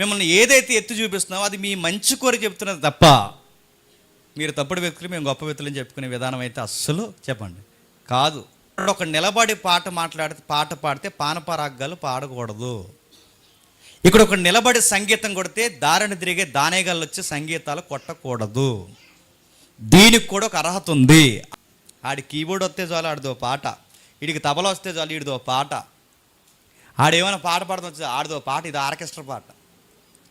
మిమ్మల్ని ఏదైతే ఎత్తి చూపిస్తున్నామో అది మీ మంచి కోరి చెప్తున్నది తప్ప మీరు తప్పుడు వ్యక్తులు మేము గొప్ప వ్యక్తులని చెప్పుకునే విధానం అయితే అస్సలు చెప్పండి. కాదు. ఒక నిలబడి పాట మాట్లాడితే పాట పాడితే పానపరాగాలు పాడకూడదు. ఇక్కడ ఒక నిలబడి సంగీతం కొడితే దారిని తిరిగే దానేగాళ్ళు వచ్చి సంగీతాలు కొట్టకూడదు. దీనికి కూడా ఒక అర్హత ఉంది. ఆడి కీబోర్డ్ వస్తే చాలు ఆడిదో పాట. వీడికి తబల వస్తే చాలు వీడిదో పాట. ఆడేమైనా పాట పాడడం వచ్చి ఆడిదో పాట ఇది ఆర్కెస్ట్రా పాట.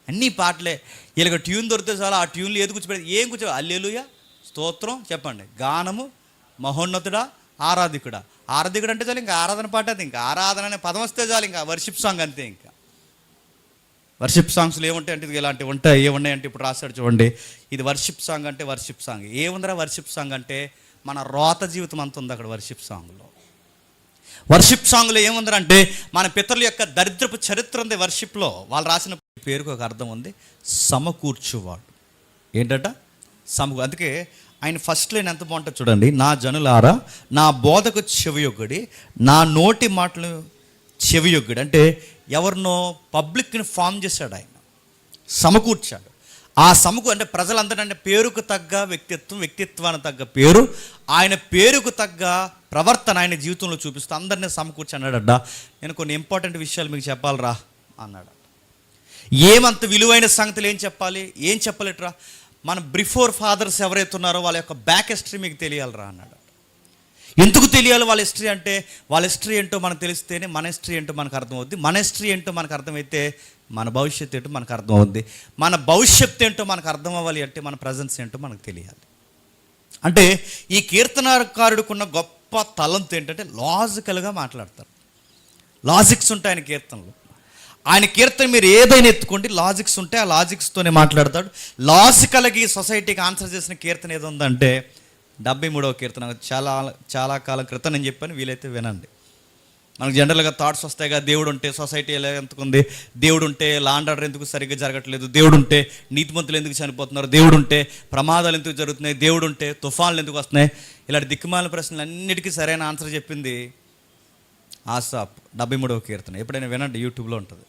అన్ని పాటలే. వీళ్ళకి ట్యూన్ దొరికితే చాలు ఆ ట్యూన్లు ఏది కూర్చోబెట్టి ఏం కూర్చో అల్లెలుయ స్తోత్రం చెప్పండి. గానము మహోన్నతుడా ఆరాధికుడా. ఆరాధికుడు అంటే చాలు ఇంకా ఆరాధన పాట అది ఇంకా ఆరాధన అనే పదం వస్తే చాలు ఇంకా వర్షిప్ సాంగ్ అంతే ఇంకా. వర్షిప్ సాంగ్స్లో ఏముంటాయి అంటే ఇది ఇలాంటివి ఉంటాయి ఏమున్నాయి అంటే ఇప్పుడు రాశాడు చూడండి. ఇది వర్షిప్ సాంగ్ అంటే వర్షిప్ సాంగ్. ఏముందిరా వర్షిప్ సాంగ్ అంటే మన రోత జీవితం అంత ఉంది అక్కడ వర్షిప్ సాంగ్లో. వర్షిప్ సాంగ్లో ఏముందంటే మన పితరుల యొక్క దరిద్రపు చరిత్ర ఉంది వర్షిప్లో వాళ్ళు రాసిన పేరుకు ఒక అర్థం ఉంది. సమకూర్చువాడు. ఏంటట? సమకూ అందుకే ఆయన ఫస్ట్ లైన్ ఎంత బాగుంటుంది చూడండి. నా జనులారా నా బోధకు చెవియొగ్గడి నా నోటి మాటలు చెవియొగ్గడి. అంటే ఎవరినో పబ్లిక్ని ఫామ్ చేశాడు ఆయన. సమకూర్చాడు. ఆ సమకు అంటే ప్రజలందరూ అంటే పేరుకు తగ్గ వ్యక్తిత్వం వ్యక్తిత్వానికి తగ్గ పేరు. ఆయన పేరుకు తగ్గ ప్రవర్తన ఆయన జీవితంలో చూపిస్తూ అందరినీ సమకూర్చి అన్నాడట నేను కొన్ని ఇంపార్టెంట్ విషయాలు మీకు చెప్పాలిరా అన్నాడు. ఏమంత విలువైన సంగతులు ఏం చెప్పాలి? ఏం చెప్పలేట్రా? మన బిఫోర్ ఫాదర్స్ ఎవరైతే ఉన్నారో వాళ్ళ యొక్క బ్యాక్ హిస్టరీ మీకు తెలియాలిరా అన్నాడు. ఎందుకు తెలియాలి వాళ్ళ హిస్టరీ అంటే వాళ్ళ హిస్టరీ ఏంటో మనకు తెలిస్తేనే మన హిస్టరీ ఏంటో మనకు అర్థమవుద్ది. మన హిస్టరీ ఏంటో మనకు అర్థమైతే మన భవిష్యత్తు ఏంటో మనకు అర్థమవుద్ది. మన భవిష్యత్తు ఏంటో మనకు అర్థం అవ్వాలి అంటే మన ప్రజెన్స్ ఏంటో మనకు తెలియాలి. అంటే ఈ కీర్తనకారుడుకున్న గొప్ప తలంతో ఏంటంటే లాజికల్గా మాట్లాడతారు. లాజిక్స్ ఉంటాయి ఆయన కీర్తనలు. ఆయన కీర్తన మీరు ఏదైనా ఎత్తుకోండి లాజిక్స్ ఉంటే ఆ లాజిక్స్తోనే మాట్లాడతాడు. లాజికల్గా ఈ సొసైటీకి ఆన్సర్ చేసిన కీర్తన ఏదో ఉందంటే డెబ్బై మూడవ కీర్తన. చాలా చాలా కాలం క్రితం నేను చెప్పాను వీలైతే వినండి. మనకు జనరల్గా థాట్స్ వస్తాయిగా దేవుడు ఉంటే సొసైటీ ఎలా ఎంతకుంది? దేవుడు ఉంటే లాండ్ ఆర్డర్ ఎందుకు సరిగ్గా జరగట్లేదు? దేవుడు ఉంటే నీతిమంతులు ఎందుకు చనిపోతున్నారు? దేవుడు ఉంటే ప్రమాదాలు ఎందుకు జరుగుతున్నాయి? దేవుడు ఉంటే తుఫాన్లు ఎందుకు వస్తున్నాయి? ఇలాంటి దిక్కుమాల ప్రశ్నలు అన్నిటికీ సరైన ఆన్సర్ చెప్పింది ఆసాప్. డెబ్బై మూడవ కీర్తన. ఎప్పుడైనా వినండి యూట్యూబ్లో ఉంటుంది.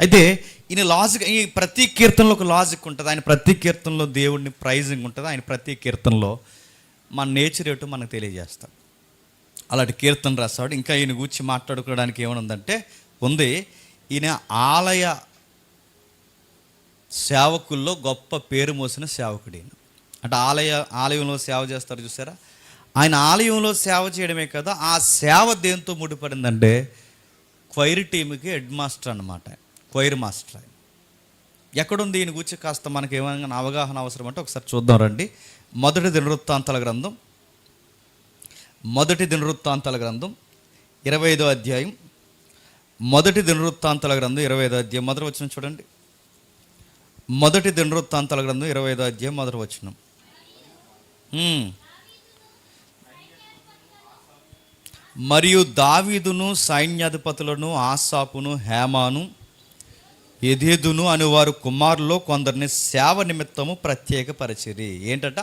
అయితే ఈయన లాజిక్ ఈ ప్రతి కీర్తనలో ఒక లాజిక్ ఉంటుంది. ఆయన ప్రతి కీర్తనలో దేవుడిని ప్రైజింగ్ ఉంటుంది. ఆయన ప్రతి కీర్తనలో మన నేచర్ ఏటో మనకు తెలియజేస్తాడు. అలాంటి కీర్తన రాస్తాడు ఇంకా ఈయన గురించి మాట్లాడుకోవడానికి ఏమనుందంటే ఉందంటే ఉంది. ఈయన ఆలయ సేవకుల్లో గొప్ప పేరు మోసిన సేవకుడు ఈయన. అంటే ఆలయ ఆలయంలో సేవ చేస్తారు చూసారా? ఆయన ఆలయంలో సేవ చేయడమే కదా ఆ సేవ దేంతో ముడిపడిందంటే క్వైర్ టీంకి హెడ్ మాస్టర్ అనమాట క్వైర్ మాస్టర్ ఆయన. ఎక్కడుంది ఈయన గురించి? కాస్త మనకి ఏమైనా అవగాహన అవసరం అంటే ఒకసారి చూద్దాం రండి. మొదటి దినవృత్తాంతాల గ్రంథం మొదటి దినవృత్తాంతాల గ్రంథం ఇరవై ఐదో అధ్యాయం. మొదటి దినవృత్తాంతాల గ్రంథం ఇరవై ఐదో అధ్యాయం. మొదటి వచ్చిన చూడండి. మొదటి దినవృత్తాంతాల గ్రంథం ఇరవై ఐదో అధ్యాయం మొదటి వచ్చిన మరియు దావీదును సైన్యాధిపతులను ఆసాపును హేమాను ఎదేదును అని వారు కుమారులో కొందరిని సేవ నిమిత్తము ప్రత్యేకపరిచిరి. ఏంటట?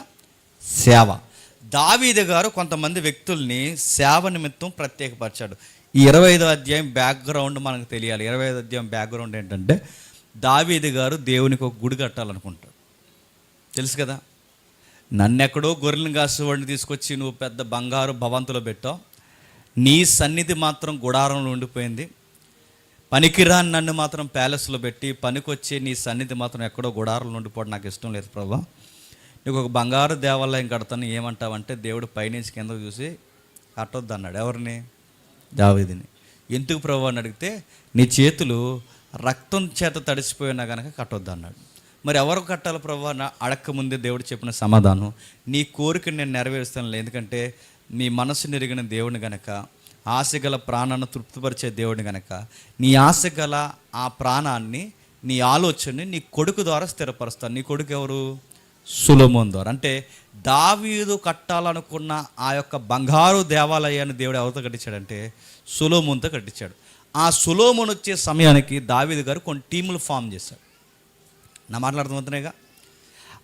సేవ. దావీదు గారు కొంతమంది వ్యక్తుల్ని సేవ నిమిత్తం ప్రత్యేకపరిచాడు. ఈ ఇరవై ఐదో అధ్యాయం బ్యాక్గ్రౌండ్ మనకు తెలియాలి. ఇరవై ఐదో అధ్యాయం బ్యాక్గ్రౌండ్ ఏంటంటే దావీదు గారు దేవునికి ఒక గుడి కట్టాలనుకుంటాడు తెలుసు కదా? నన్నెక్కడో గొర్రెలను కాసువాడిని తీసుకొచ్చి నువ్వు పెద్ద బంగారు భవంతులో పెట్టావు. నీ సన్నిధి మాత్రం గుడారంలో ఉండిపోయింది. పనికిరాని నన్ను మాత్రం ప్యాలెస్లో పెట్టి పనికొచ్చే నీ సన్నిధి మాత్రం ఎక్కడో గుడారంలో ఉండిపోవడం నాకు ఇష్టం లేదు ప్రభా. నీకు ఒక బంగారు దేవాలయం కడతాను ఏమంటావంటే దేవుడు పైనుంచి కింద చూసి కట్టొద్దు అన్నాడు ఎవరిని? దావీదిని. ఎందుకు ప్రభు అని అడిగితే నీ చేతులు రక్తం చేత తడిసిపోయినా కనుక కట్టొద్దు అన్నాడు మరి ఎవరు కట్టాలి ప్రభు అని అడక్క ముందే దేవుడు చెప్పిన సమాధానం నీ కోరికను నేను నెరవేరుస్తాను ఎందుకంటే నీ మనసు నెరిగిన దేవుని గనక ఆశ గల ప్రాణాన్ని తృప్తిపరిచే దేవుడిని గనక నీ ఆశ గల ఆ ప్రాణాన్ని నీ ఆలోచనని నీ కొడుకు ద్వారా స్థిరపరుస్తాను. నీ కొడుకు ఎవరు? సులోమోన్ ద్వారా. అంటే దావీదు కట్టాలనుకున్న ఆ యొక్క బంగారు దేవాలయాన్ని దేవుడు ఎవరితో కట్టించాడంటే సులోమోన్తో కట్టించాడు. ఆ సులోమోన్ వచ్చే సమయానికి దావీదు గారు కొన్ని టీములు ఫామ్ చేశాడు నా మాట్లాడుతున్నాయిగా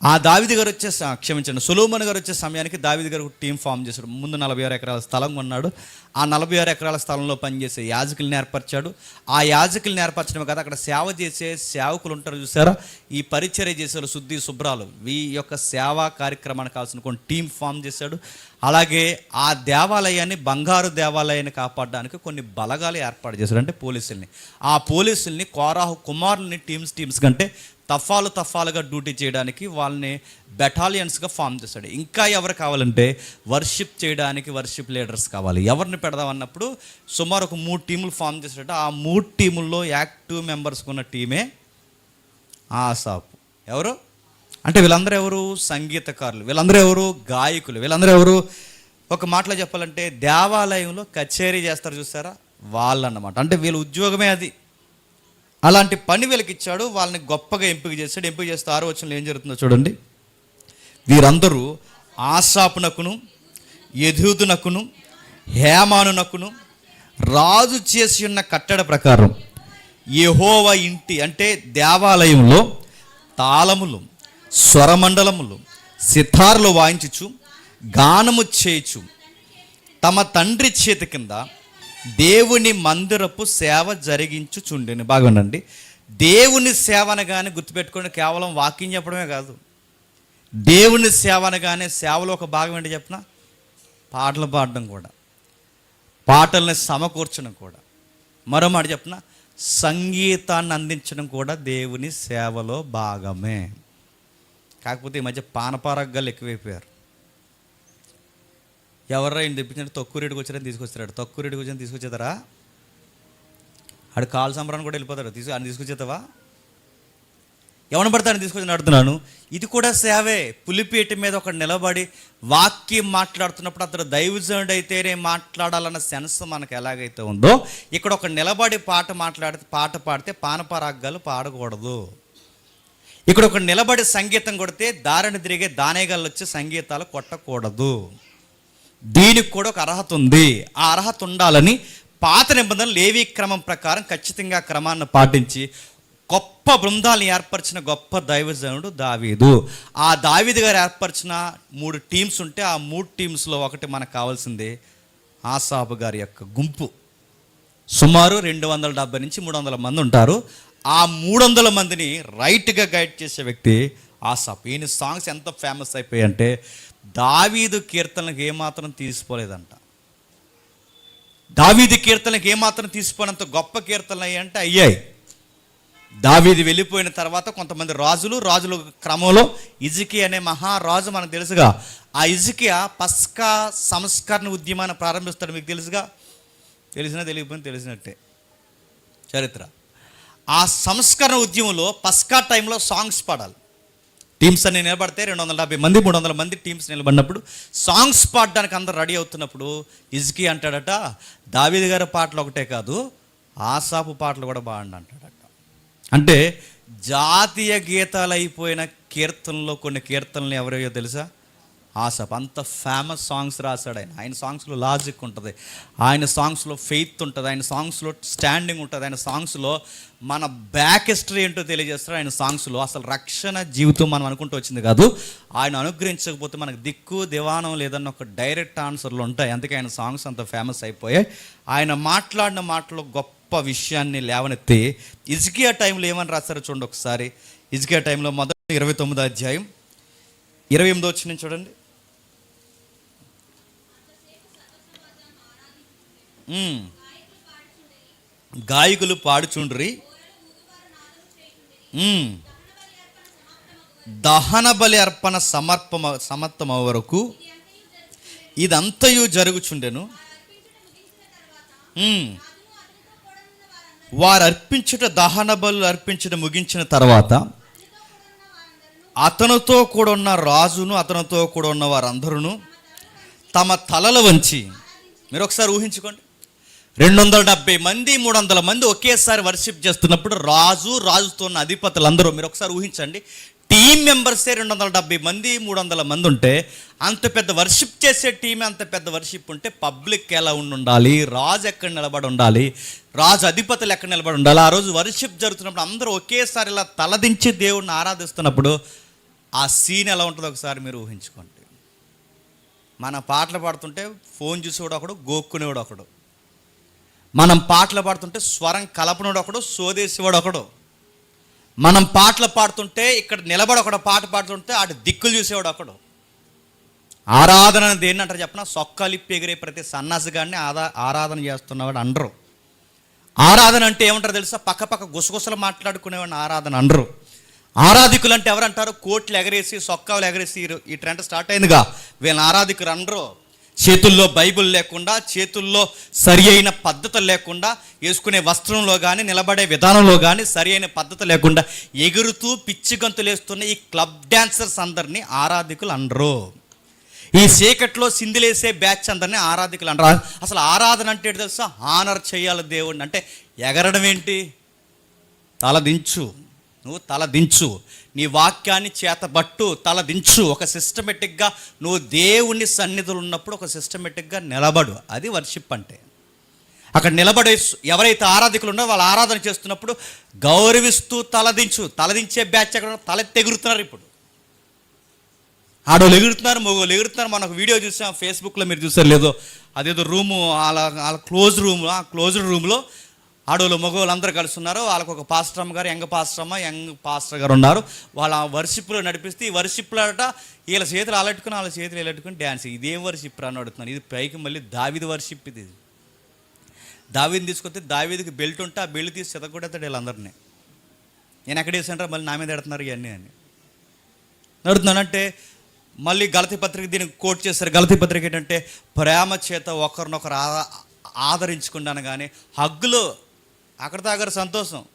ఆ దావిది గారు వచ్చే స- క్షమించండి సులోమన్ గారు వచ్చే సమయానికి దావిది గారు టీం ఫామ్ చేశాడు. ముందు నలభై ఆరు ఎకరాల స్థలం కొన్నాడు. ఆ నలభై ఆరు ఎకరాల స్థలంలో పనిచేసే యాజకుల్ని ఏర్పరిచాడు. ఆ యాజకుల్ని ఏర్పరచడం కదా అక్కడ సేవ చేసే సేవకులు ఉంటారు చూసారా? ఈ పరిచర్య చేసే శుద్ధి శుభ్రాలు. ఈ యొక్క సేవా కార్యక్రమానికి కావాల్సిన కొన్ని టీం ఫామ్ చేశాడు. అలాగే ఆ దేవాలయాన్ని బంగారు దేవాలయాన్ని కాపాడడానికి కొన్ని బలగాలు ఏర్పాటు చేశాడు అంటే పోలీసుల్ని. ఆ పోలీసుల్ని కోరాహు కుమారుని టీమ్స్ టీమ్స్ కంటే తఫాలు తఫాలుగా డ్యూటీ చేయడానికి వాళ్ళని బెటాలియన్స్గా ఫామ్ చేశాడు. ఇంకా ఎవరు కావాలంటే వర్షిప్ చేయడానికి వర్షిప్ లీడర్స్ కావాలి. ఎవరిని పెడదామన్నప్పుడు సుమారు ఒక మూడు టీములు ఫామ్ చేశాడు ఆ మూడు టీముల్లో యాక్టివ్ మెంబర్స్ ఉన్న టీమే ఆసాపు ఎవరు? అంటే వీళ్ళందరూ ఎవరు? సంగీతకారులు. వీళ్ళందరూ ఎవరు? గాయకులు. వీళ్ళందరూ ఎవరు? ఒక మాటలో చెప్పాలంటే దేవాలయంలో కచేరీ చేస్తారు చూసారా? వాళ్ళన్నమాట. అంటే వీళ్ళ ఉద్యోగమే అది. అలాంటి పని వెలికిచ్చాడు ఇచ్చాడు వాళ్ళని గొప్పగా ఎంపిక చేశాడు. ఎంపిక చేస్తే ఆరో వచనంలో ఏం జరుగుతుందో చూడండి. వీరందరూ ఆశాపునకును యధూదునకును హేమానునకును రాజు చేసి ఉన్న కట్టడ ప్రకారం యహోవ ఇంటి అంటే దేవాలయంలో తాళములు స్వరమండలములు సితార్లు వాయించుచు గానము చేయుచు తమ తండ్రి చేతి కింద దేవుని మందిరపు సేవ జరిగించుచుండెను. బాగుండండి. దేవుని సేవ అనగానే గుర్తుపెట్టుకోండి కేవలం వాకింగ్ చెప్పడమే కాదు. దేవుని సేవ అనగానే సేవలో ఒక భాగం ఏంటి చెప్పిన? పాటలు పాడడం కూడా. పాటల్ని సమకూర్చడం కూడా. మరో మాట చెప్పిన? సంగీతాన్ని అందించడం కూడా దేవుని సేవలో భాగమే. కాకపోతే ఈ మధ్య పానపారగ్గాలు ఎక్కువైపోయారు. ఎవర్రా ఈయన తెప్పించండి తక్కువ రేటుకి వచ్చారని తీసుకొచ్చాడు. తక్కువ రేటుకి వచ్చారని తీసుకొచ్చేతారా? ఆడు కాలు సంబరాన్ని కూడా వెళ్ళిపోతాడు. తీసు ఆయన తీసుకొచ్చేతావా? ఎవరిని పడతాను తీసుకొచ్చి అడుగుతున్నాను ఇది కూడా సేవే. పులిపేట మీద ఒక నిలబడి వాక్యం మాట్లాడుతున్నప్పుడు అతను దైవజనుడు అయితేనే మాట్లాడాలన్న సెన్స్ మనకు ఎలాగైతే ఉందో ఇక్కడ ఒక నిలబడి పాట మాట్లాడితే పాట పాడితే పానపరాగ్గాలు పాడకూడదు. ఇక్కడ ఒక నిలబడి సంగీతం కొడితే దారిని తిరిగే దానేగాళ్ళు వచ్చి సంగీతాలు కొట్టకూడదు. దీనికి కూడా ఒక అర్హత ఉంది. ఆ అర్హత ఉండాలని పాత నిబంధనలు లేవీ క్రమం ప్రకారం ఖచ్చితంగా క్రమాన్ని పాటించి గొప్ప బృందాలను ఏర్పరిచిన గొప్ప దైవజనుడు దావీదు. ఆ దావీదు గారు ఏర్పరిచిన మూడు టీమ్స్ ఉంటే ఆ మూడు టీమ్స్లో ఒకటి మనకు కావాల్సిందే ఆసాబు గారి యొక్క గుంపు. సుమారు రెండు వందల డెబ్బై నుంచి మూడు వందల మంది ఉంటారు. ఆ మూడు వందల మందిని రైట్గా గైడ్ చేసే వ్యక్తి ఆసాప్. ఈయన సాంగ్స్ ఎంత ఫేమస్ అయిపోయాయంటే దావీదు కీర్తనలకు ఏమాత్రం తీసుకోలేదంట దావీది కీర్తనలకు ఏమాత్రం తీసుకోనంత గొప్ప కీర్తనలు అయ్యాయంటే అయ్యాయి. దావీది వెళ్ళిపోయిన తర్వాత కొంతమంది రాజులు రాజుల క్రమంలో ఇజికి అనే మహారాజు మనకు తెలుసుగా. ఆ ఇజికియా పస్కా సంస్కరణ ఉద్యమాన్ని ప్రారంభిస్తాడు మీకు తెలుసుగా? తెలిసినా తెలియకపోయినా తెలిసినట్టే. చరిత్ర. ఆ సంస్కరణ ఉద్యమంలో పస్కా టైంలో సాంగ్స్ పాడాలి. టీమ్స్ అన్ని నిలబడితే రెండు వందల డెబ్బై మంది మూడు వందల మంది టీమ్స్ నిలబడినప్పుడు సాంగ్స్ పాడడానికి అందరు రెడీ అవుతున్నప్పుడు ఇజ్కి అంటాడట దావీద్ గారి పాటలు ఒకటే కాదు ఆసాపు పాటలు కూడా బాగుండి అంటాడట. అంటే జాతీయ గీతాలు అయిపోయిన కీర్తనలో కొన్ని కీర్తనలు ఎవరయ్యో తెలుసా? ఆసప్. అంత ఫేమస్ సాంగ్స్ రాశాడు ఆయన. ఆయన సాంగ్స్లో లాజిక్ ఉంటుంది. ఆయన సాంగ్స్లో ఫెయిత్ ఉంటుంది. ఆయన సాంగ్స్లో స్టాండింగ్ ఉంటుంది. ఆయన సాంగ్స్లో మన బ్యాక్ హిస్టరీ ఏంటో తెలియజేస్తారు ఆయన సాంగ్స్లో అసలు రక్షణ జీవితం మనం అనుకుంటూ వచ్చింది కాదు. ఆయన అనుగ్రహించకపోతే మనకు దిక్కు దివానం లేదన్న ఒక డైరెక్ట్ ఆన్సర్లు ఉంటాయి. అందుకే ఆయన సాంగ్స్ అంత ఫేమస్ అయిపోయాయి. ఆయన మాట్లాడిన మాటలో గొప్ప విషయాన్ని లేవనెత్తి ఇజ్కియా టైంలో ఏమని రాస్తారో చూడండి ఒకసారి. ఇజ్కియా టైంలో మొదటి ఇరవై తొమ్మిదో అధ్యాయం. ఇరవై ఎనిమిదో వచ్చిన చూడండి. గాయకులు పాడుచుండ్రి. దహన బలి అర్పణ సమర్పమ సమర్థమ వరకు ఇదంతయు జరుగుచుండెను. వారు అర్పించుట దహన బలు అర్పించుట ముగించిన తర్వాత అతనితో కూడా ఉన్న రాజును అతనితో కూడా ఉన్న వారందరూ తమ తలలు వంచి మీరు ఒకసారి ఊహించుకోండి. రెండు వందల డెబ్బై మంది మూడు వందల మంది ఒకేసారి వర్షిప్ చేస్తున్నప్పుడు రాజు రాజుతో ఉన్న అధిపతులు అందరూ మీరు ఒకసారి ఊహించండి. టీం మెంబర్సే రెండు వందల డెబ్బై మంది మూడు వందల మంది ఉంటే అంత పెద్ద వర్షిప్ చేసే టీమే అంత పెద్ద వర్షిప్ ఉంటే పబ్లిక్ ఎలా ఉండి ఉండాలి రాజు ఎక్కడ నిలబడి ఉండాలి? రాజు అధిపతులు ఎక్కడ నిలబడి ఉండాలి? ఆ రోజు వర్షిప్ జరుగుతున్నప్పుడు అందరూ ఒకేసారి ఇలా తలదించి దేవుణ్ణి ఆరాధిస్తున్నప్పుడు ఆ సీన్ ఎలా ఉంటుందో ఒకసారి మీరు ఊహించుకోండి. మన పాటలు పాడుతుంటే ఫోన్ చూసేవాడు ఒకడు గోక్కునేవాడు ఒకడు. మనం పాటలు పాడుతుంటే స్వరం కలపనుడు ఒకడు సోదేసేవాడు ఒకడు. మనం పాటలు పాడుతుంటే ఇక్కడ నిలబడి ఒకడు పాట పాడుతుంటే ఆడు దిక్కులు చూసేవాడు ఒకడు. ఆరాధన అనేది ఏంటంటారు చెప్పిన? సొక్కలిప్పి ఎగిరే ప్రతి సన్నాసి గారిని ఆదా ఆరాధన చేస్తున్నవాడు అనరు ఆరాధన అంటే ఏమంటారు తెలుసా? పక్క పక్క గుసగుసలు మాట్లాడుకునేవాడిని ఆరాధన అనరు ఆరాధికులు అంటే ఎవరంటారు? కోట్లు ఎగరేసి సొక్కాలు ఎగరేసి ఈ- ఈ ట్రెండ్ స్టార్ట్ అయిందిగా. వీళ్ళని ఆరాధికులు అనరు చేతుల్లో బైబిల్ లేకుండా చేతుల్లో సరి అయిన పద్ధతులు లేకుండా వేసుకునే వస్త్రంలో కానీ నిలబడే విధానంలో కానీ సరి అయిన పద్ధతి లేకుండా ఎగురుతూ పిచ్చి గంతులేస్తున్న ఈ క్లబ్ డ్యాన్సర్స్ అందరినీ ఆరాధికులు అనరు. ఈ చీకట్లో సిందిలేసే బ్యాచ్ అందరినీ ఆరాధికులు అంటారు అసలు ఆరాధన అంటే తెలుసా? ఆనర్ చేయాలి దేవుడిని అంటే ఎగరడం ఏంటి? తల దించు. నువ్వు తల దించు. నీ వాక్యాన్ని చేతబట్టు తల దించు. ఒక సిస్టమేటిక్గా నువ్వు దేవుని సన్నిధులు ఉన్నప్పుడు ఒక సిస్టమేటిక్గా నిలబడు. అది వర్షిప్ అంటే. అక్కడ నిలబడే ఎవరైతే ఆరాధకులు ఉన్నారో వాళ్ళు ఆరాధన చేస్తున్నప్పుడు గౌరవిస్తూ తలదించు తలదించే బ్యాచ్ అక్కడ తల తెగురుతున్నారు ఇప్పుడు. ఆడోళ్ళు ఎగురుతున్నారు మగోళ్ళు ఎగురుతున్నారు. మనకు వీడియో చూసాం ఫేస్బుక్లో మీరు చూసారు లేదో. అదేదో రూము వాళ్ళ వాళ్ళ క్లోజ్ రూమ్ ఆ క్లోజ్డ్ రూమ్లో ఆడవాళ్ళు మగవాళ్ళు అందరూ కలిసి ఉన్నారు వాళ్ళకు ఒక పాస్టర్మ్మ గారు యంగ్ పాస్ట్రమ్మ యంగ్ పాస్టర్ గారు ఉన్నారు. వాళ్ళ వర్షిప్లో నడిపిస్తే ఈ వర్షిప్లో అట వీళ్ళ చేతులు అలట్టుకుని వాళ్ళ చేతులు అలట్టుకుని డ్యాన్స్. ఇదేం వర్షిప్ అని అడుగుతున్నాను ఇది పైకి మళ్ళీ దావిది వర్షిప్ ఇది. దావీని తీసుకొస్తే దావీదికి బెల్ట్ ఉంటే ఆ బెల్ట్ తీసి చెతగొడతాడు వీళ్ళందరినీ. నేను ఎక్కడ వేసాంటారా మళ్ళీ నా మీద ఎడుతున్నారు ఇవన్నీ అని. నడుతున్నానంటే మళ్ళీ గలతి పత్రిక దీనికి కోట్ చేస్తారు గలతి పత్రిక ఏంటంటే ప్రేమ చేత ఒకరినొకరు ఆ ఆదరించుకుంటాను కానీ హగ్గులో అక్కడ తాగరు సంతోషం.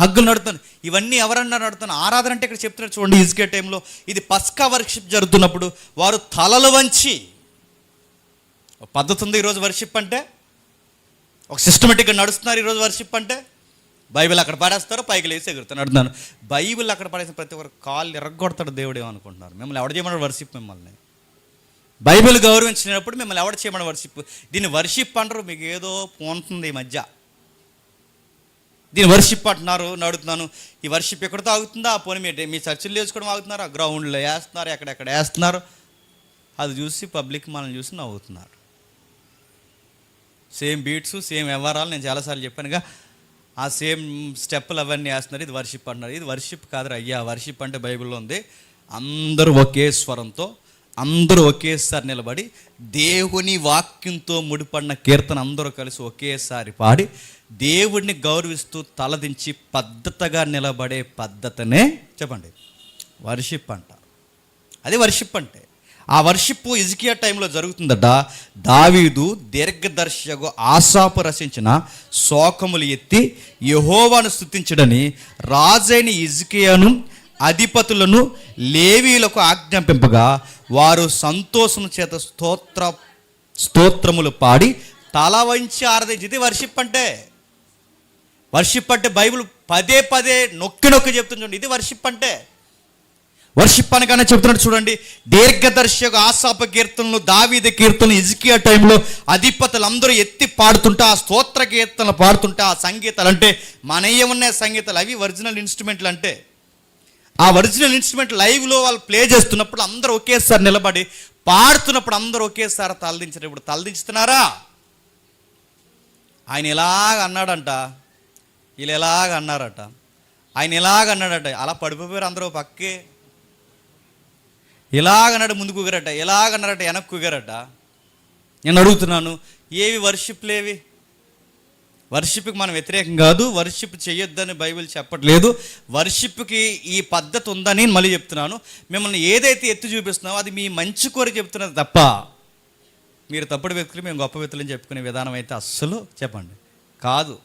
హగ్గులు నడుతాను ఇవన్నీ ఎవరన్నా నడుతాను ఆరాధన అంటే ఇక్కడ చెప్తున్నారు చూడండి ఇసుకే టైంలో. ఇది పస్కా వర్షిప్ జరుగుతున్నప్పుడు వారు తలలు వంచి ఒక పద్ధతి ఉంది ఈరోజు వర్షిప్ అంటే? ఒక సిస్టమేటిక్గా నడుస్తున్నారు ఈరోజు వర్షిప్ అంటే? బైబిల్ అక్కడ పడేస్తారు పైకి లేచి ఎగురుతాను అడుగుతున్నాను బైబిల్ అక్కడ పడేసిన ప్రతి ఒక్కరు కాళ్ళు ఎరగొడతాడు దేవుడు ఏమనుకుంటున్నారు? మిమ్మల్ని ఎవడ చేయమన్నాడు? వర్షిప్ మిమ్మల్ని. బైబిల్ గౌరవించినప్పుడు మిమ్మల్ని ఎవడ చేయమని వర్షిప్ దీన్ని వర్షిప్ అంటారు మీకు ఏదో పోంతుంది ఈ మధ్య. దీని వర్షిప్ అంటున్నారు నడుతున్నాను ఈ వర్షిప్ ఎక్కడితో ఆగుతుందా పోనీ మీ మీ చర్చిలు వేసుకోవడం ఆగుతున్నారు ఆ గ్రౌండ్లో వేస్తున్నారు ఎక్కడెక్కడ వేస్తున్నారు? అది చూసి పబ్లిక్ మనల్ని చూసి నవ్వుతున్నారు. సేమ్ బీట్స్ సేమ్ వ్యవహారాలు నేను చాలాసార్లు చెప్పానుగా ఆ సేమ్ స్టెప్పులు అవన్నీ వేస్తున్నారు ఇది వర్షిప్ అంటున్నారు. ఇది వర్షిప్ కాదు అయ్యా వర్షిప్ అంటే బైబిల్లో ఉంది. అందరూ ఒకే స్వరంతో అందరూ ఒకేసారి నిలబడి దేవుని వాక్యంతో ముడిపడిన కీర్తన అందరూ కలిసి ఒకేసారి పాడి దేవుడిని గౌరవిస్తూ తలదించి పద్ధతిగా నిలబడే పద్ధతనే చెప్పండి. వర్షిప్ అంట. అది వర్షిప్ అంటే. ఆ వర్షిప్ ఇజికియా టైంలో జరుగుతుందట. దావీదు దీర్ఘదర్శకు ఆశాపు రచించిన శోకములు ఎత్తి యహోవాను స్థుతించడని రాజైన ఇజికియాను అధిపతులను లేవీలకు ఆజ్ఞాపింపగా వారు సంతోషం చేత స్తోత్ర స్తోత్రములు పాడి తల వంచి ఆరాధించి ఇది వర్షిప్ అంటే వర్షిప్ అంటే బైబిల్ పదే పదే నొక్కి నొక్కి చెప్తుంది చూడండి. ఇది వర్షిప్ అంటే వర్షిప్ అనగానే చెప్తున్నాడు చూడండి. దీర్ఘదర్శక ఆశాప కీర్తనలు దావీద కీర్తనలు ఇజికియా టైంలో అధిపతులు అందరూ ఎత్తి పాడుతుంటే ఆ స్తోత్ర కీర్తనలు పాడుతుంటే ఆ సంగీతాలు అంటే మన ఏమున్నాయి సంగీతాలు? అవి ఒరిజినల్ ఇన్స్ట్రుమెంట్లు అంటే ఆ ఒరిజినల్ ఇన్స్ట్రుమెంట్ లైవ్లో వాళ్ళు ప్లే చేస్తున్నప్పుడు అందరూ ఒకేసారి నిలబడి పాడుతున్నప్పుడు అందరూ ఒకేసారి తలదించారు. ఇప్పుడు తలదించుతున్నారా? ఆయన ఇలాగ అన్నాడంట. వీళ్ళు ఎలాగ అన్నారట. ఆయన ఇలాగ అన్నాడట. అలా పడిపోయారు అందరూ పక్కే. ఎలాగన్నాడు ముందుకు కుగరట ఇలాగన్నారట వెనక్కి కుగరట నేను అడుగుతున్నాను ఏవి వర్షిప్లేవి వర్షిప్కి మనం వ్యతిరేకం కాదు వర్షిప్ చేయొద్దని బైబిల్ చెప్పట్లేదు. వర్షిప్కి ఈ పద్ధతి ఉందని మళ్ళీ చెప్తున్నాను. మిమ్మల్ని ఏదైతే ఎత్తి చూపిస్తున్నామో అది మీ మంచి కోరి చెప్తున్నది తప్ప మీరు తప్పుడు వ్యక్తులు మేము గొప్ప వ్యక్తులు అని చెప్పుకునే విధానం అయితే అస్సలు చెప్పండి. కాదు.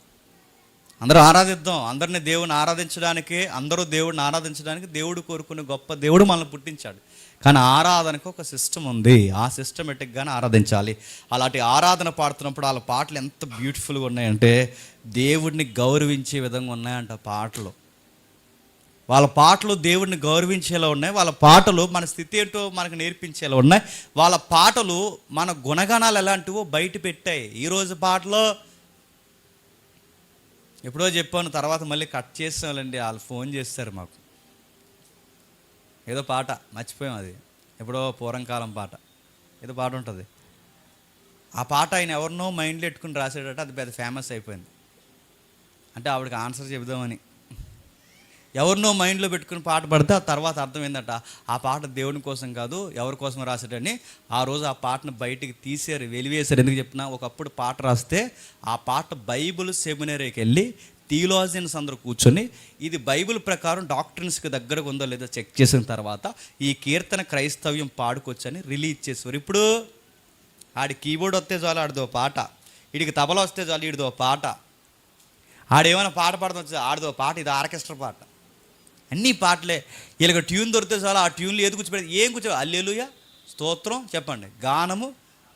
అందరూ ఆరాధిద్దాం. అందరిని దేవుని ఆరాధించడానికి అందరూ దేవుడిని ఆరాధించడానికి దేవుడు కోరుకునే గొప్ప దేవుడు మనల్ని పుట్టించాడు. కానీ ఆరాధనకు ఒక సిస్టమ్ ఉంది. ఆ సిస్టమేటిక్గానే ఆరాధించాలి. అలాంటి ఆరాధన పాడుతున్నప్పుడు వాళ్ళ పాటలు ఎంత బ్యూటిఫుల్గా ఉన్నాయంటే దేవుడిని గౌరవించే విధంగా ఉన్నాయంట పాటలు. వాళ్ళ పాటలు దేవుడిని గౌరవించేలా ఉన్నాయి. వాళ్ళ పాటలు మన స్థితి ఏంటో మనకు నేర్పించేలా ఉన్నాయి. వాళ్ళ పాటలు మన గుణగణాలు ఎలాంటివో బయట పెట్టాయి. ఈరోజు పాటలో ఎప్పుడో చెప్పాను తర్వాత మళ్ళీ కట్ చేసామండి వాళ్ళు ఫోన్ చేస్తారు మాకు. ఏదో పాట మర్చిపోయాం అది. ఎప్పుడో పూర్వకాలం పాట. ఏదో పాట ఉంటుంది. ఆ పాట ఆయన ఎవరినో మైండ్లో పెట్టుకుని రాసేటట్టు అది పెద్ద ఫేమస్ అయిపోయింది. అంటే ఆవిడకి ఆన్సర్ చెబుదామని. ఎవరినో మైండ్లో పెట్టుకుని పాట పడితే ఆ తర్వాత అర్థమైందట ఆ పాట దేవుని కోసం కాదు ఎవరి కోసం రాసేటని. ఆ రోజు ఆ పాటను బయటికి తీసారు వెలివేశారు. ఎందుకు చెప్పినా ఒకప్పుడు పాట రాస్తే ఆ పాట బైబిల్ సెమినరీకి వెళ్ళి థియోలాజియన్స్ అందరూ కూర్చొని ఇది బైబిల్ ప్రకారం డాక్టర్స్కి దగ్గరకు ఉందో లేదో చెక్ చేసిన తర్వాత ఈ కీర్తన క్రైస్తవ్యం పాడుకోవచ్చని రిలీజ్ చేసేవారు. ఇప్పుడు ఆడి కీబోర్డ్ వస్తే చాలు ఆడిదో పాట వీడికి తబల వస్తే చాలు వీడిదో పాట ఆడేమైనా పాట పాడదాం ఆడదో ఆడిదో పాట ఇది ఆర్కెస్ట్రా పాట. అన్ని పాటలే. వీళ్ళకి ట్యూన్ దొరికితే చాలు ఆ ట్యూన్లు ఏది కూర్చోబెట్టి ఏం కూర్చో అల్లెలుయ స్తోత్రం చెప్పండి. గానము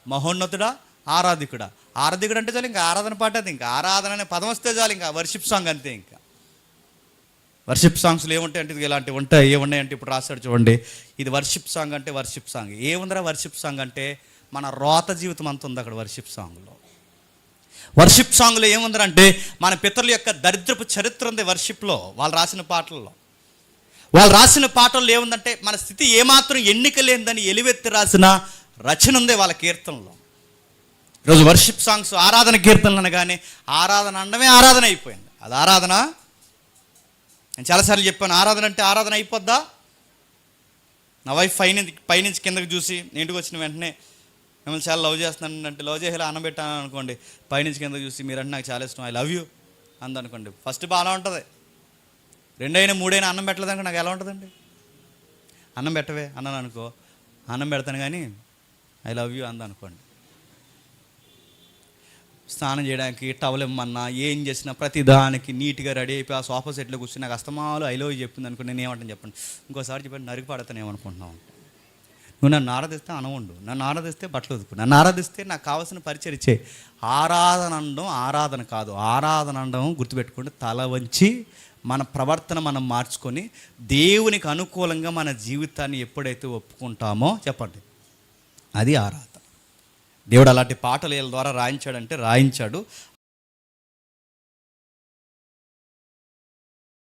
మహోన్నతుడా ఆరాధికుడా. ఆరాధికుడు అంటే చాలు ఇంకా ఆరాధన పాట అది ఇంకా. ఆరాధన అనే పదం వస్తే చాలు ఇంకా. వర్షిప్ సాంగ్ అంతే ఇంకా. వర్షిప్ సాంగ్స్లో ఏముంటాయి అంటే ఇది ఇలాంటివి ఉంటాయి. ఏమున్నాయంటే ఇప్పుడు రాశాడు చూడండి. ఇది వర్షిప్ సాంగ్ అంటే వర్షిప్ సాంగ్. ఏముందిరా వర్షిప్ సాంగ్ అంటే మన రోత జీవితం అంత ఉంది అక్కడ వర్షిప్ సాంగ్లో. వర్షిప్ సాంగ్లో ఏముందంటే మన పితరుల యొక్క దరిద్రపు చరిత్ర ఉంది వర్షిప్లో వాళ్ళు రాసిన పాటల్లో. వాళ్ళు రాసిన పాటల్లో ఏముందంటే మన స్థితి ఏమాత్రం ఎన్నిక లేనిదని ఎలివెత్తి రాసిన రచన ఉంది వాళ్ళ కీర్తనలో. ఈరోజు వర్షిప్ సాంగ్స్ ఆరాధన కీర్తనలు అనగానే ఆరాధన అనడమే ఆరాధన అయిపోయింది. అది ఆరాధన? నేను చాలాసార్లు చెప్పాను ఆరాధన అంటే ఆరాధన అయిపోద్దా? నా వైఫ్ పైనుంచి పైనుంచి కిందకి చూసి ఇంటికి వచ్చిన వెంటనే మిమ్మల్ని చాలా లవ్ చేస్తున్నాను అంటే లవ్ చేసేలా అనబెట్టాను అనుకోండి పైనుంచి కిందకి చూసి మీరంటే నాకు చాలా ఇష్టం ఐ లవ్ యూ అందనుకోండి. ఫస్ట్ బాగా ఉంటుంది. రెండైనా మూడైనా అన్నం పెట్టలేదనుకో నాకు ఎలా ఉంటుందండి? అన్నం పెట్టవే అన్నాను అనుకో అన్నం పెడతాను కానీ ఐ లవ్ యూ అందనుకోండి. స్నానం చేయడానికి టవల్ ఇమ్మన్నా ఏం చేసినా ప్రతి దానికి నీట్గా రెడీ అయిపోయి ఆ సోఫా సెట్లో కూర్చుని నాకు అస్తమాలు ఐలో చెప్పింది అనుకో నేను ఏమంటాను చెప్పండి. ఇంకోసారి చెప్పండి నరికి పడతానేమనుకుంటున్నావు నువ్వు నన్ను ఆరాధిస్తే అనవండు నన్ను ఆరాధిస్తే బట్టలు వదుకు నన్ను ఆరాధిస్తే నాకు కావాల్సిన పరిచయం ఇచ్చే. ఆరాధన అనడం ఆరాధన కాదు ఆరాధన అనడం గుర్తుపెట్టుకుంటే తల వంచి మన ప్రవర్తన మనం మార్చుకొని దేవునికి అనుకూలంగా మన జీవితాన్ని ఎప్పుడైతే ఒప్పుకుంటామో చెప్పండి. అది ఆరాధన. దేవుడు అలాంటి పాటలు వీళ్ళ ద్వారా రాయించాడంటే రాయించాడు.